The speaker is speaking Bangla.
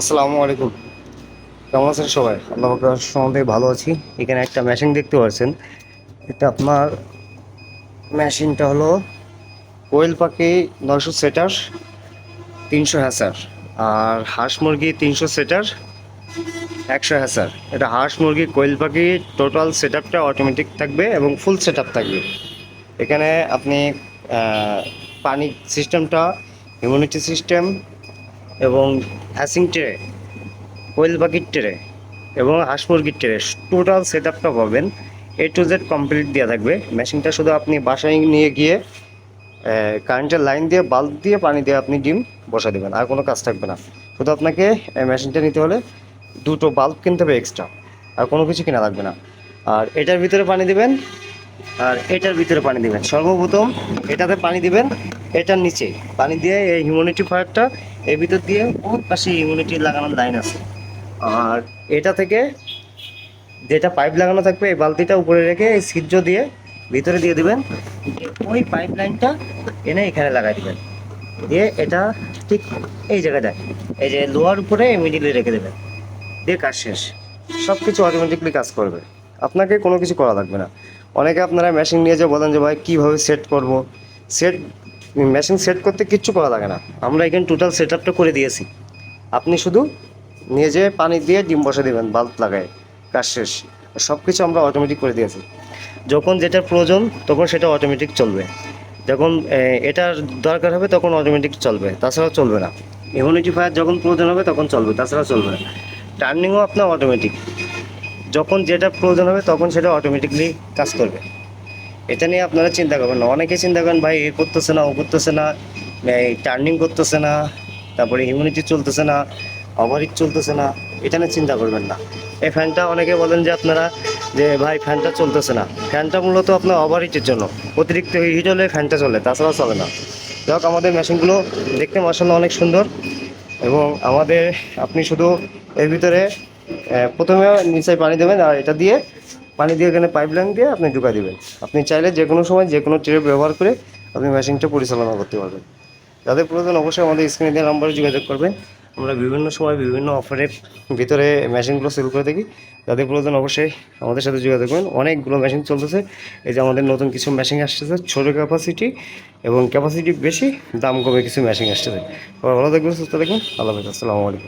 আসসালামু আলাইকুম। কেমন আছেন সবাই? আল্লাহ সম্বন্ধে ভালো আছি। এখানে একটা মেশিন দেখতে পাচ্ছেন এটা আপনার মেশিনটা হলো কোয়েল পাখি নয়শো সেটার তিনশো হ্যাসার আর হাঁস মুরগি তিনশো সেটার একশো হ্যাসার এটা হাঁস মুরগি, কোয়েল পাখি টোটাল সেট আপটা অটোমেটিক থাকবে এবং ফুল সেট আপ থাকবে। এখানে আপনি পানি সিস্টেমটা ইমিউনিটি সিস্টেম এবং হ্যাসিং ট্রে, কোয়েল পাখির ট্রে এবং হাঁস মুরগির ট্রে টোটাল সেট আপটা পাবেন। এ টু জেড কমপ্লিট দেওয়া থাকবে। মেশিনটা শুধু আপনি বাসায় নিয়ে গিয়ে কারেন্টের লাইন দিয়ে বাল্ব দিয়ে পানি দিয়ে আপনি ডিম বসা দেবেন। আর কোনো কাজ থাকবে না। শুধু আপনাকে মেশিনটা নিতে হলে দুটো বাল্ব কিনতে হবে এক্সট্রা আর কোনো কিছু কিনা লাগবে না। আর এটার ভিতরে পানি দিবেন আর এটার ভিতরে পানি দিবেন। সর্বপ্রথম এটাতে পানি দিবেন, এটার নিচে। পানি দিয়ে এই হিউম্যানিটি ফায়ারটা এর ভিতর দিয়ে বহুত পাশে ইমিউনিটি লাগানোর লাইন আছে। আর এটা থেকে যেটা পাইপ লাগানো থাকবে, এই বালতিটা উপরে রেখে এই ছিদ্র দিয়ে ভিতরে দিয়ে দিবেন। ওই পাইপ লাইনটা এনে এখানে লাগাই দিবেন। দিয়ে এটা ঠিক এই জায়গাটায় এই যে লোহার উপরে ইমিডিয়েটলি রেখে দেবেন। দিয়ে কাজ শেষ। সব কিছু অটোমেটিকলি কাজ করবে। আপনাকে কোনো কিছু করা লাগবে না। অনেকে আপনারা মেশিন নিয়ে যে বলেন যে ভাই, কীভাবে সেট করব? সেট মেশিন সেট করতে কিচ্ছু করা লাগে না। আমরা এখানে টোটাল সেট আপটা করে দিয়েছি। আপনি শুধু নিয়ে যেয়ে পানি দিয়ে ডিম বসে দেবেন বাল্ব লাগায়, কাজ শেষ। সব কিছু আমরা অটোমেটিক করে দিয়েছি। যখন যেটা প্রয়োজন, তখন সেটা অটোমেটিক চলবে। যখন এটার দরকার হবে, তখন অটোমেটিক চলবে। তাছাড়া চলবে না। ইমিউনিটি ফায়ার যখন প্রয়োজন হবে, তখন চলবে তাছাড়া চলবে। না টার্নিংও আপনার অটোমেটিক যখন যেটা প্রয়োজন হবে তখন সেটা অটোমেটিকলি কাজ করবে। এটা নিয়ে আপনারা চিন্তা করবেন না। অনেকে চিন্তা করেন, ভাই, এ করতেছে না, ও করতেছে না, এই টার্নিং করতেছে না, তারপরে ইমিউনিটি চলতেছে না ওভারহিট চলতেছে না। এটা নিয়ে চিন্তা করবেন না। এই ফ্যানটা অনেকে বলেন যে আপনারা যে, ভাই ফ্যানটা চলতেছে না। ফ্যানটা মূলত আপনার ওভারহিটের জন্য। অতিরিক্ত হিট হলে ফ্যানটা চলে, তাছাড়া চলে না। যাই হোক আমাদের মেশিনগুলো দেখতে মাসাল্লাহ অনেক সুন্দর এবং আমাদের, আপনি শুধু এর ভিতরে প্রথমে নিচে পানি দেবেন আর এটা দিয়ে পানি দিয়ে এখানে পাইপ লাইন দিয়ে আপনি ঢুকা দিবেন। আপনি চাইলে যে কোনো সময় যে কোনো ট্রে ব্যবহার করে আপনি মেশিনটা পরিচালনা করতে পারবেন। যাদের প্রয়োজন অবশ্যই আমাদের স্ক্রিনে দেওয়া নাম্বারে যোগাযোগ করবেন। আমরা বিভিন্ন সময় বিভিন্ন অফারের ভিতরে মেশিনগুলো সেল করে থাকি। যাদের প্রয়োজন অবশ্যই আমাদের সাথে যোগাযোগ করবেন। অনেকগুলো মেশিন চলতেছে। এই যে আমাদের নতুন কিছু মেশিন আসতেছে, ছোটো ক্যাপাসিটি এবং ক্যাপাসিটি বেশি, দাম কমে কিছু মেশিন আসতেছে। ভালো থাকবেন, সুস্থ থাকবেন। আল্লাহ আসসালামু আলাইকুম।